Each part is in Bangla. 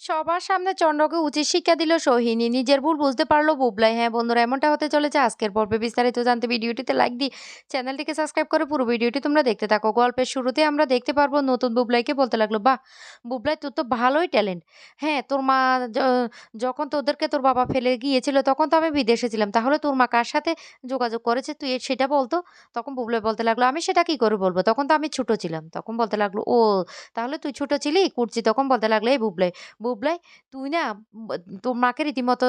সবার সামনে চন্দ্রকে উচিত শিক্ষা দিল সোহিনী। নিজের ভুল বুঝতে পারল বুবলাই। হ্যাঁ বন্ধুরা, এমনটা হতে চলেছে আজকের পর্বে। বিস্তারিত জানতে ভিডিওটিতে লাইক দিই চ্যানেলটিকে সাবস্ক্রাইব করে পুরো ভিডিওটি তোমরা দেখতে থাকো। গল্পের শুরুতে আমরা দেখতে পারব নতুন বুবলাইকে বলতে লাগল, বাহ, বুবলাই তোর তো ভালোই ট্যালেন্ট। হ্যাঁ তোর মা যখন তোদেরকে তোর বাবা ফেলে গিয়েছিল, তখন তো আমি বিদেশে ছিলাম। তাহলে তোর মা কার সাথে যোগাযোগ করেছে? তুই সেটা বলতো তখন বুবলাই বলতে লাগল, আমি সেটা কি করে বলব? তখন তো আমি ছোট ছিলাম। তখন বলতে লাগল, ও, তাহলে তুই ছোট ছিলি? কুর্চি? তখন বলতে লাগল, এই বুবলাই বুবলাই তুই না ব তোর মাকে রীতিমতো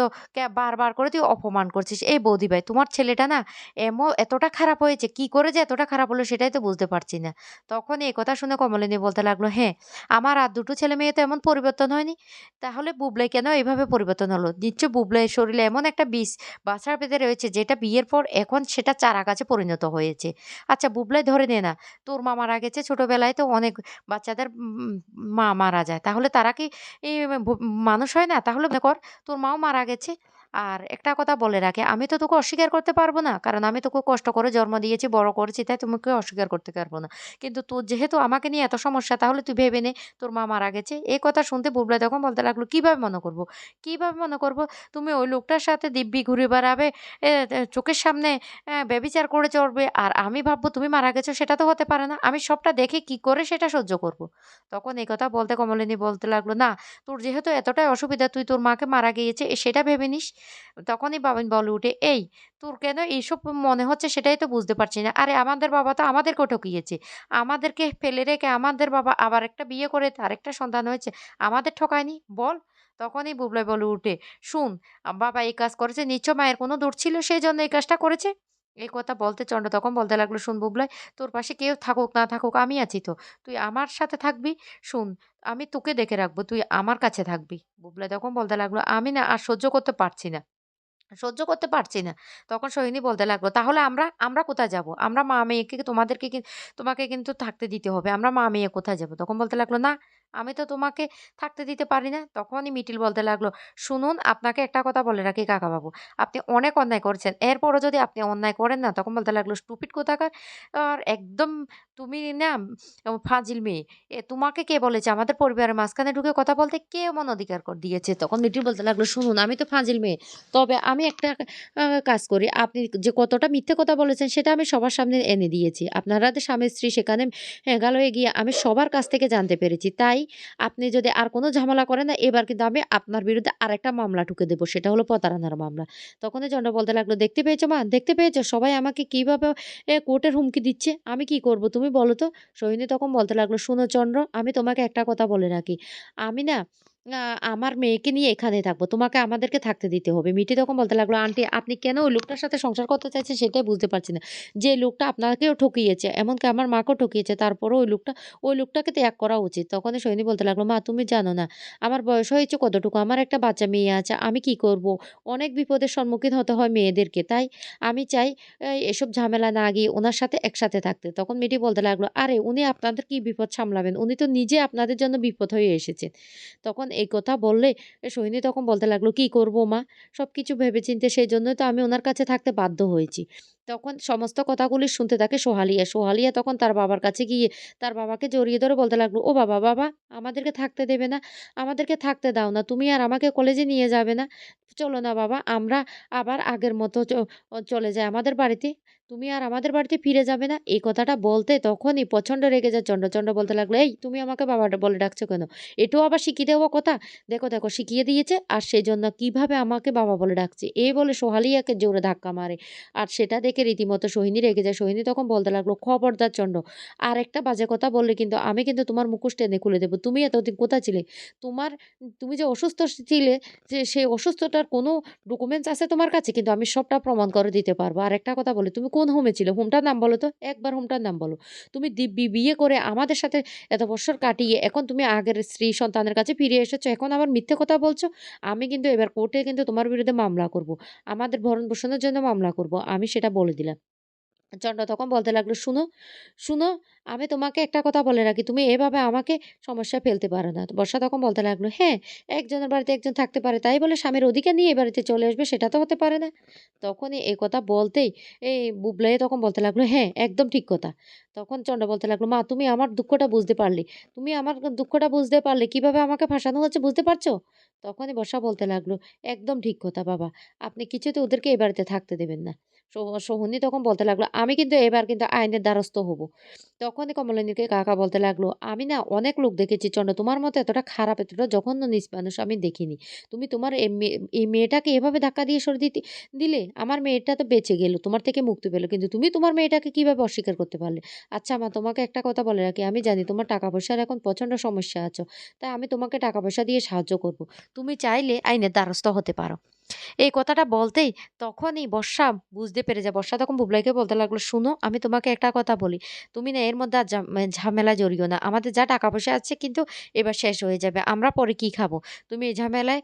বারবার করে তুই অপমান করছিস। এই বৌদি ভাই তোমার ছেলেটা না এমো এতটা খারাপ হয়েছে, কি করে যে এতটা খারাপ হলো সেটাই তো বুঝতে পারছি না। তখন এই কথা শুনে কমলিনী বলতে লাগল, "হ্যাঁ, আমার আর দুটো ছেলে-মেয়ে তো এমন পরিবর্তন হয়নি। তাহলে বুবলাই কেন এভাবে পরিবর্তন হলো? নিশ্চয় বুবলাইয়ের শরীরে এমন একটা বিষ বাসার ভেতরে রয়েছে যেটা বিয়ের পর এখন সেটা চারাগাছে পরিণত হয়েছে। আচ্ছা বুবলাই ধরে নে না, তোর মা মারা গেছে ছোটোবেলায় তো অনেক বাচ্চাদের মা মারা যায়। তাহলে তারা কি এই মানুষ হয় না? তাহলে মনে কর তোর মাও মারা গেছে। আর একটা কথা বলে রাখে আমি তো তোকে অস্বীকার করতে পারব না। কারণ আমি তোকে কষ্ট করে জন্ম দিয়েছি, বড় করেছি তাই তোমাকে অস্বীকার করতে পারব না। কিন্তু তোর যেহেতু আমাকে নিয়ে এত সমস্যা তাহলে তুই ভেবে নে তোর মা মারা গেছে। এই কথা শুনতে বুবলা তখন বলতে লাগল, "কীভাবে মনে করব? কীভাবে মনে করব? তুমি ওই লোকটার সাথে দিব্যি ঘুরে বেড়াবে, চোখের সামনে ব্যবিচার করে চড়বে আর আমি ভাববো তুমি মারা গেছো সেটা তো হতে পারে না। আমি সবটা দেখে কি করে সেটা সহ্য করব?" তখন এই কথা বলতে কমলিনী বলতে লাগল, "না তোর যেহেতু এতটাই অসুবিধা তুই তোর মাকে মারা গিয়েছে সেটা ভেবে নিস। তখনই বাবান বলে উঠে, "এই তোর কেন এইসব মনে হচ্ছে সেটাই তো বুঝতে পারছি না। আরে আমাদের বাবা তো আমাদেরকেও ঠকিয়েছে। আমাদেরকে ফেলে রেখে আমাদের বাবা আবার একটা বিয়ে করে তার একটা সন্তান হয়েছে। আমাদের ঠকায়নি বল?" তখনই বুবলাই বলে উঠে, "শুন বাবা এই কাজ করেছে নিশ্চয় মায়ের কোনো দূর ছিল সেই জন্য এই কাজটা করেছে।" এই কথা বলতে চন্ড তখন বলতে লাগল, শুন বুবলাই তোর পাশে কেউ থাকুক না থাকুক আমি আছি তো। তুই আমার সাথে থাকবি। শুন আমি তোকে দেখে রাখব। তুই আমার কাছে থাকবি। বুবলাই তখন বলতে লাগল, "আমি না আর সহ্য করতে পারছি না। সহ্য করতে পারছি না।" তখন সোহিনী বলতে লাগল, "তাহলে আমরা, আমরা কোথায় যাব? আমরা মা-মেয়েকে তোমাদেরকে কি তোমাকে কিন্তু থাকতে দিতে হবে। আমরা মা-মেয়ে কোথায় যাব তখন বলতে লাগল, "না, আমি তো তোমাকে থাকতে দিতে পারি না।" তখনই মিটিল বলতে লাগল, "শুনুন আপনাকে একটা কথা বলে রাখি কাকাবাবু। আপনি অনেক অন্যায় করছেন এরপরও যদি আপনি অন্যায় করেন না" তখন বলতে লাগল, "স্টুপিড কোথাকার! আর একদম তুমি না ফাজিল মেয়ে। এ তোমাকে কে বলেছে আমাদের পরিবারের মাঝখানে ঢুকে কথা বলতে? কে এমন অধিকার কর দিয়েছে?" তখন মিটিল বলতে লাগল, "শুনুন আমি তো ফাজিল মেয়ে। তবে আমি একটা কাজ করি। আপনি যে কতটা মিথ্যে কথা বলেছেন সেটা আমি সবার সামনে এনে দিয়েছি। আপনারা যে স্বামী-স্ত্রী সেখানে এগাল হয়ে গিয়ে আমি সবার কাছ থেকে জানতে পেরেছি। তাই আপনি যদি আর কোনো ঝামেলা করেন না এবার কিন্তু আমি আপনার বিরুদ্ধে আরেকটা মামলা ঠুকে দেবো সেটা হলো প্রতারণার মামলা। তখনই চন্দ্র বলতে লাগল, "দেখতে পেয়েছ মা? দেখতে পেয়েছ? সবাই আমাকে কীভাবে কোর্টের হুমকি দিচ্ছে। আমি কি করব তুমি বলো তো?" সোহিনী তখন বলতে লাগল, "শোনো চন্দ্র আমি তোমাকে একটা কথা বলে রাখি। আমি না আমার মেয়েকে নিয়ে এখানেই থাকব। তোমাকে আমাদেরকে থাকতে দিতে হবে।" মিটি তখন বলতে লাগল, "আন্টি আপনি কেন ওই লোকটার সাথে সংসার করতে চাইছেন সেটাই বুঝতে পারছি না। যে লোকটা আপনাকেও ঠকিয়েছে, এমনকি আমার মাকেও ঠকিয়েছে তারপরেও ওই লোকটা ওই লোকটাকে ত্যাগ করা উচিত।" তখনই সোহিনী বলতে লাগল, "মা তুমি জানো না আমার বয়স হয়েছে কতটুকু? আমার একটা বাচ্চা মেয়ে আছে। আমি কি করব? অনেক বিপদের সম্মুখীন হতে হয় মেয়েদেরকে। তাই আমি চাই এসব ঝামেলা না গিয়ে ওনার সাথে একসাথে থাকতে।" তখন মিটি বলতে লাগল, "আরে উনি আপনাদের কি বিপদ সামলাবেন? উনি তো নিজে আপনাদের জন্য বিপদ হয়ে এসেছেন।" তখন এই কথা বললে সৈনী তখন বলতে লাগল, "কি করব মা? সব সবকিছু ভেবেচিন্তে জন্য তো আমি ওনার কাছে থাকতে বাধ্য হয়েছি।" তখন সমস্ত কথাগুলি শুনতে থাকে সোহালিয়া। সোহালিয়া তখন তার বাবার কাছে গিয়ে তার বাবাকে জড়িয়ে ধরে বলতে লাগল, "ও বাবা, বাবা আমাদেরকে থাকতে দেবে না? আমাদেরকে থাকতে দাও না। তুমি আর আমাকে কলেজে নিয়ে যাবে না? চলো না বাবা আমরা আবার আগের মতো চলে যাই আমাদের বাড়িতে। তুমি আর আমাদের বাড়িতে ফিরে যাবে না?" এই কথাটা বলতে তখনই প্রচণ্ড রেগে যায়। চন্ড বলতে লাগল, "এই তুমি আমাকে বাবাটা বলে ডাকছো কেন? এটাও আবার শিখিয়ে দেওয়া কথা? দেখো, দেখো শিখিয়ে দিয়েছে আর সেজন্য কীভাবে আমাকে বাবা বলে ডাকছে।" এই বলে সোহালিয়াকে জোরে ধাক্কা মারে। আর সেটা দেখে রীতিমতো সোহিনী রেগে যায়। সোহিনী তখন বলতে লাগল, "খবরদার চন্ড, আরেকটা বাজে কথা বললে কিন্তু আমি কিন্তু তোমার মুখোশ টেনে খুলে দেবো তুমি এতদিন কোথায় ছিলে? তোমার তুমি যে অসুস্থ ছিলে যে সেই অসুস্থতার কোনো ডকুমেন্টস আছে তোমার কাছে? কিন্তু আমি সবটা প্রমাণ করে দিতে পারব। আর একটা কথা বলি, তুমি কোন হোমে ছিলে? হোমটার নাম বলো তো? একবার হোমটার নাম বলো। তুমি দিব্যি বিয়ে করে আমাদের সাথে এত বছর কাটিয়ে এখন তুমি আগের স্ত্রী সন্তানের কাছে ফিরে এসেছ। এখন আবার মিথ্যে কথা বলছো? আমি কিন্তু এবার কোর্টে কিন্তু তোমার বিরুদ্ধে মামলা করব। আমাদের ভরণ-পোষণের জন্য মামলা করব। আমি সেটা বলে দিলাম। চন্দ্র তখন বলতে লাগল, "শুনো, শুনো আমি তোমাকে একটা কথা বলে রাখি, তুমি এভাবে আমাকে সমস্যায় ফেলতে পারো না। বর্ষা তখন বলতে লাগল, "হ্যাঁ, একজনের বাড়িতে একজন থাকতে পারে। তাই বলে স্বামীর অধিকার নিয়ে বাড়িতে চলে আসবে সেটা তো হতে পারে না।" তখনই এই কথা বলতেই এই বুবলাই তখন বলতে লাগল, "হ্যাঁ, একদম ঠিক কথা।" তখন চন্ডা বলতে লাগল, "মা তুমি আমার দুঃখটা বুঝতে পারলে। তুমি আমার দুঃখটা বুঝতে পারলে কীভাবে আমাকে ফাঁসানো হচ্ছে বুঝতে পারছ?" তখনই বর্ষা বলতে লাগল, "একদম ঠিক কথা বাবা। আপনি কিছুতে ওদেরকে এই বাড়িতে থাকতে দেবেন না।" সোহনী তখন বলতে লাগল, "আমি কিন্তু এবার কিন্তু আইনের দ্বারস্থ হব।" তখনই কমলিনীকে কাকা বলতে লাগল, "আমি না অনেক লোক দেখেছি চন্ড তোমার মতো এতটা খারাপ, এতটা জঘন্য নিচ মানুষ আমি দেখিনি। তুমি তোমার এই মেয়ে এই মেয়েটাকে এভাবে ধাক্কা দিয়ে সরে দিতে দিলে? আমার মেয়েটা তো বেঁচে গেল, তোমার থেকে মুক্তি পেল কিন্তু তুমি তোমার মেয়েটাকে কীভাবে অস্বীকার করতে পারলে? আচ্ছা মা তোমাকে একটা কথা বলে রাখি, আমি জানি তোমার টাকা-পয়সার এখন প্রচণ্ড সমস্যা আছো। তাই আমি তোমাকে টাকা-পয়সা দিয়ে সাহায্য করব। তুমি চাইলে আইনের দ্বারস্থ হতে পারো।" এই কথাটা বলতেই তখনই বর্ষা বুঝতে পেরে যায়। বর্ষা তখন বুবলাইকে বলতে লাগল, "শুনো, আমি তোমাকে একটা কথা বলি। তুমি না এর মধ্যে আর মানে ঝামেলায় জড়িও না। আমাদের যা টাকা-পয়সা আছে কিন্তু এবার শেষ হয়ে যাবে। আমরা পরে কি খাব? তুমি এই ঝামেলায়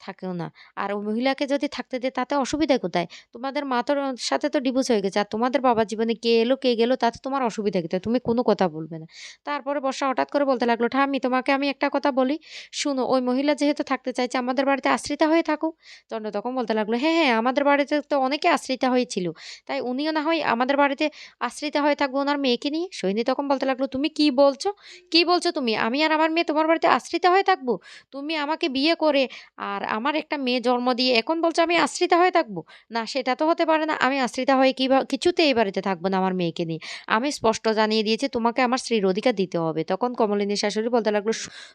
থাকিও না। আর ওই মহিলাকে যদি থাকতে দেই তাতে অসুবিধা কোথায়? তোমাদের মা তোর সাথে তো ডিভোর্স হয়ে গেছে। আর তোমাদের বাবার জীবনে কে এলো, কে গেলো তাতে তোমার অসুবিধা কোথায়? তুমি কোনো কথা বলবে না।" তারপরে বর্ষা হঠাৎ করে বলতে লাগল, "ঠাম্মি তোমাকে আমি একটা কথা বলি। শুনো, ওই মহিলা যেহেতু থাকতে চাইছে আমাদের বাড়িতে আশ্রিতা হয়ে থাকুক।" চন্ড তখন বলতে লাগল, "হ্যাঁ, হ্যাঁ, আমাদের বাড়িতে তো অনেকে আশ্রিতা হয়েছিল। তাই উনিও না হয় আমাদের বাড়িতে আশ্রিতা হয়ে থাকব ওনার মেয়েকে নিয়ে।" সৈনী তখন বলতে লাগল, "তুমি কি বলছো? কি বলছো তুমি? আমি আর আমার মেয়ে তোমার বাড়িতে আশ্রিতা হয়ে থাকব? তুমি আমাকে বিয়ে করে আর আমার একটা মেয়ে জন্ম দিয়ে এখন বলছো আমি আশ্রিতা হয়ে থাকব? না, সেটা তো হতে পারে না। আমি আশ্রিতা হয়ে কিভা কিছুতে এই বাড়িতে থাকব না আমার মেয়েকে নিয়ে। আমি স্পষ্ট জানিয়ে দিয়েছি তোমাকে আমার স্ত্রীর অধিকার দিতে হবে।" তখন কমলিনী শাশুড়ি বলতে লাগল,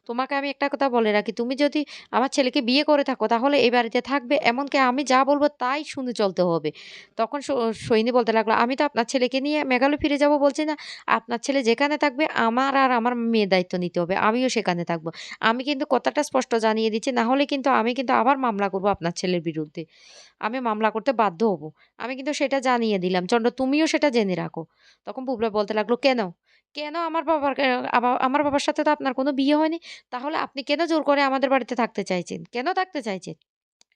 তোমাকে আমি একটা কথা বলে রাখি, তুমি যদি আমার ছেলেকে বিয়ে করে থাকো তাহলে এই বাড়িতে থাকবে। এমনকি আমি যা বলব তাই শুনে চলতে হবে। তখন সৈনী বলতে লাগল, "আমি তো আপনার ছেলেকে নিয়ে মেঘালয় ফিরে যাব বলছি না। আপনার ছেলে যেখানে থাকবে আমার আর আমার মেয়ের দায়িত্ব নিতে হবে। আমিও সেখানে থাকব। আমি কিন্তু কথাটা স্পষ্ট জানিয়ে দিচ্ছি। না হলে কিন্তু আমি কিন্তু আবার মামলা করব আপনার ছেলের বিরুদ্ধে। আমি মামলা করতে বাধ্য হব। আমি কিন্তু সেটা জানিয়ে দিলাম। চন্ড তুমিও সেটা জেনে রাখো।" তখন বুবলা বলতে লাগল, "কেন? কেন আমার বাবার আমার বাবার সাথে তো আপনার কোনো বিয়ে হয়নি। তাহলে আপনি কেন জোর করে আমাদের বাড়িতে থাকতে চাইছেন? কেন থাকতে চাইছেন?"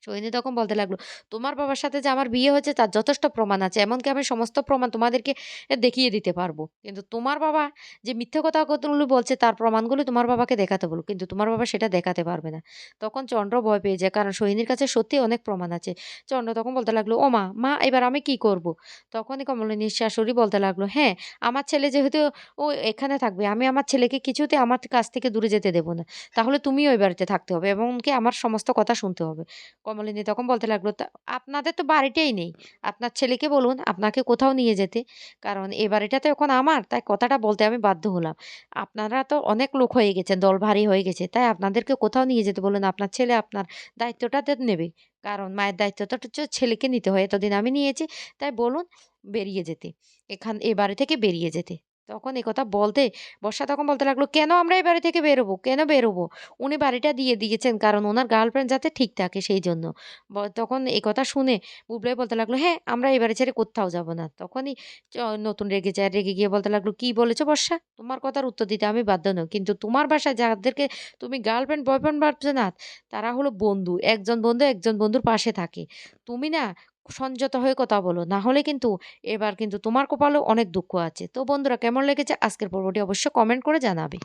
সোহিনী তখন বলতে লাগল, "তোমার বাবার সাথে যে আমার বিয়ে হয়েছে তার যথেষ্ট প্রমাণ আছে। এমনকি আমি সমস্ত প্রমাণ তোমাদেরকে দেখিয়ে দিতে পারব। কিন্তু তোমার বাবা যে মিথ্যে কথাগুলো বলছে তার প্রমাণগুলো তোমার বাবাকে দেখাতে বলো। কিন্তু তোমার বাবা সেটা দেখাতে পারবে না।" তখন চন্দ্র ভয় পেয়ে যায়। কারণ সোহিনীর কাছে সত্যিই অনেক প্রমাণ আছে। চন্দ্র তখন বলতে লাগল, "ও মা, মা এবার আমি কি করব?" তখনই কমলিনীর শাশুড়ি বলতে লাগল, "হ্যাঁ, আমার ছেলে যেহেতু ও এখানে থাকবে, আমি আমার ছেলেকে কিছুতে আমার কাছ থেকে দূরে যেতে দেবো না। তাহলে তুমিও ওই বাড়িতে থাকতে হবে। এবং এমনকি আমার সমস্ত কথা শুনতে হবে।" কমলিনী তখন বলতে লাগল, "তা আপনাদের তো বাড়িটাই নেই। আপনার ছেলেকে বলুন আপনাকে কোথাও নিয়ে যেতে। কারণ এ বাড়িটা তো এখন আমার। তাই কথাটা বলতে আমি বাধ্য হলাম। আপনারা তো অনেক লোক হয়ে গেছেন, দল ভারী হয়ে গেছে। তাই আপনাদেরকে কোথাও নিয়ে যেতে বলুন। আপনার ছেলে আপনার দায়িত্বটা নেবে। কারণ মায়ের দায়িত্বটা হচ্ছে ছেলেকে নিতে হয়। এতদিন আমি নিয়েছি। তাই বলুন বেরিয়ে যেতে। এখান এ বাড়ি থেকে বেরিয়ে যেতে।" তখন একথা বলতে বর্ষা তখন বলতে লাগল, "কেন আমরা এই বাড়ি থেকে বেরোবো? কেন বেরোবো? উনি বাড়িটা দিয়ে দিয়েছেন কারণ ওনার গার্লফ্রেন্ড যাতে ঠিক থাকে সেইজন্য।" ব তখন একথা শুনে বুবলাই বলতে লাগল, "হ্যাঁ, আমরা এই বাড়ি ছেড়ে কোথাও যাব না।" তখনই নতুন রেগে যায়। রেগে গিয়ে বলতে লাগল, "কি বলেছ বর্ষা? তোমার কথার উত্তর দিতে আমি বাধ্য নই। কিন্তু তোমার বাসায় যাদেরকে তুমি গার্লফ্রেন্ড, বয়ফ্রেন্ড ভাবছ না, তারা হলো বন্ধু। একজন বন্ধু একজন বন্ধুর পাশে থাকে। তুমি না সংযত হয়ে কথা বলো। না হলে কিন্তু এবার কিন্তু তোমার কপালেও অনেক দুঃখ আছে।" তো বন্ধুরা, কেমন লেগেছে আজকের পর্বটি অবশ্যই কমেন্ট করে জানাবে।